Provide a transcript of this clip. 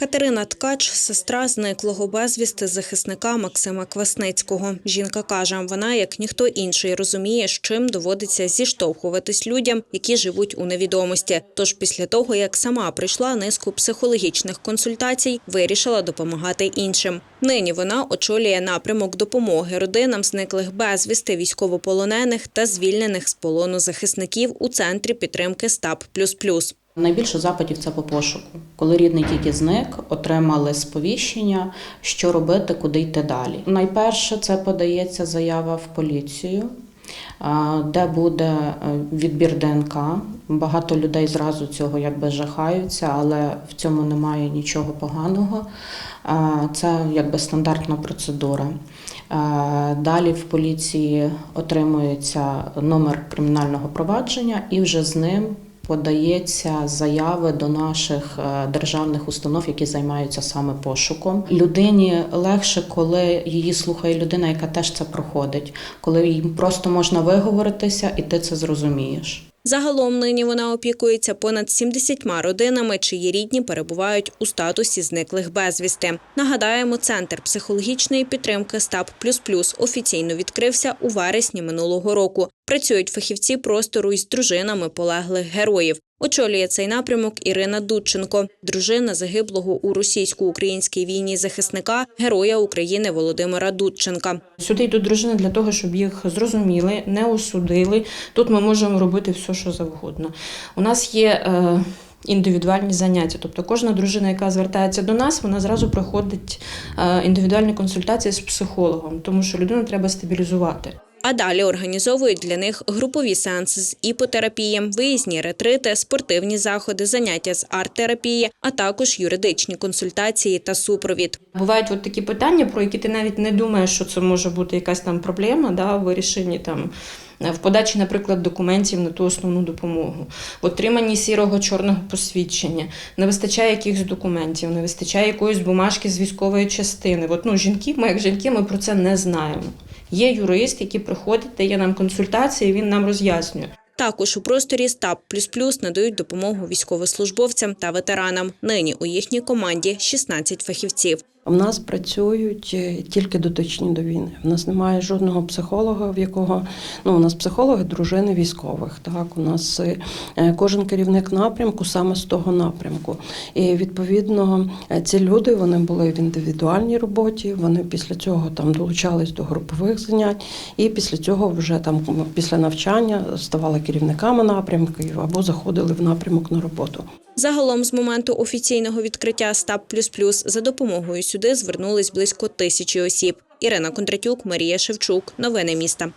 Катерина Ткач – сестра зниклого безвісти захисника Максима Квасницького. Жінка каже, вона, як ніхто інший, розуміє, з чим доводиться зіштовхуватись людям, які живуть у невідомості. Тож після того, як сама прийшла низку психологічних консультацій, вирішила допомагати іншим. Нині вона очолює напрямок допомоги родинам зниклих безвісти, військовополонених та звільнених з полону захисників у центрі підтримки СТАП++. Найбільше запитів це по пошуку. Коли рідний тільки зник, отримали сповіщення, що робити, куди йти далі. Найперше це подається заява в поліцію, де буде е, відбір ДНК. Багато людей зразу цього якби жахаються, але в цьому немає нічого поганого. Це якби стандартна процедура. Далі в поліції отримується номер кримінального провадження, і вже з ним подається заяви до наших е, державних установ, які займаються саме пошуком. Людині легше, коли її слухає людина, яка теж це проходить, коли їм просто можна виговоритися, і ти це зрозумієш. Загалом нині вона опікується понад 70 родинами, чиї рідні перебувають у статусі зниклих безвісти. Нагадаємо, центр психологічної підтримки СТАП++ офіційно відкрився у вересні минулого року. Працюють фахівці простору із дружинами полеглих героїв. Очолює цей напрямок Ірина Дудченко, дружина загиблого у російсько-українській війні захисника, героя України Володимира Дудченка. Сюди йдуть дружини для того, щоб їх зрозуміли, не осудили. Тут ми можемо робити все, що завгодно. У нас є е, індивідуальні заняття. Тобто кожна дружина, яка звертається до нас, вона зразу проходить е, індивідуальні консультації з психологом, тому що людину треба стабілізувати. А далі організовують для них групові сеанси з іпотерапії, виїзні ретрити, спортивні заходи, заняття з арт-терапії, а також юридичні консультації та супровід. Бувають от такі питання, про які ти навіть не думаєш, що це може бути якась там проблема да, в вирішенні там. В подачі, наприклад, документів на ту основну допомогу, в отриманні сірого чорного посвідчення, не вистачає якихось документів, не вистачає якоїсь бумажки з військової частини. От, ну, жінки, ми як жінки, ми про це не знаємо. Є юрист, який приходить, дає нам консультації, він нам роз'яснює. Також у просторі СТАБ плюс плюс надають допомогу військовослужбовцям та ветеранам. Нині у їхній команді 16 фахівців. У нас працюють е, тільки дотичні до війни. У нас немає жодного психолога, в якого ну у нас психологи, дружини військових. Так, у нас е, кожен керівник напрямку саме з того напрямку. І відповідно е, ці люди вони були в індивідуальній роботі. Вони після цього там долучались до групових занять, і після цього вже там після навчання ставали керівниками напрямків або заходили в напрямок на роботу. Загалом з моменту офіційного відкриття СТАП++ за допомогою сюди звернулись близько тисячі осіб. Ірина Кондратюк, Марія Шевчук. Новини міста.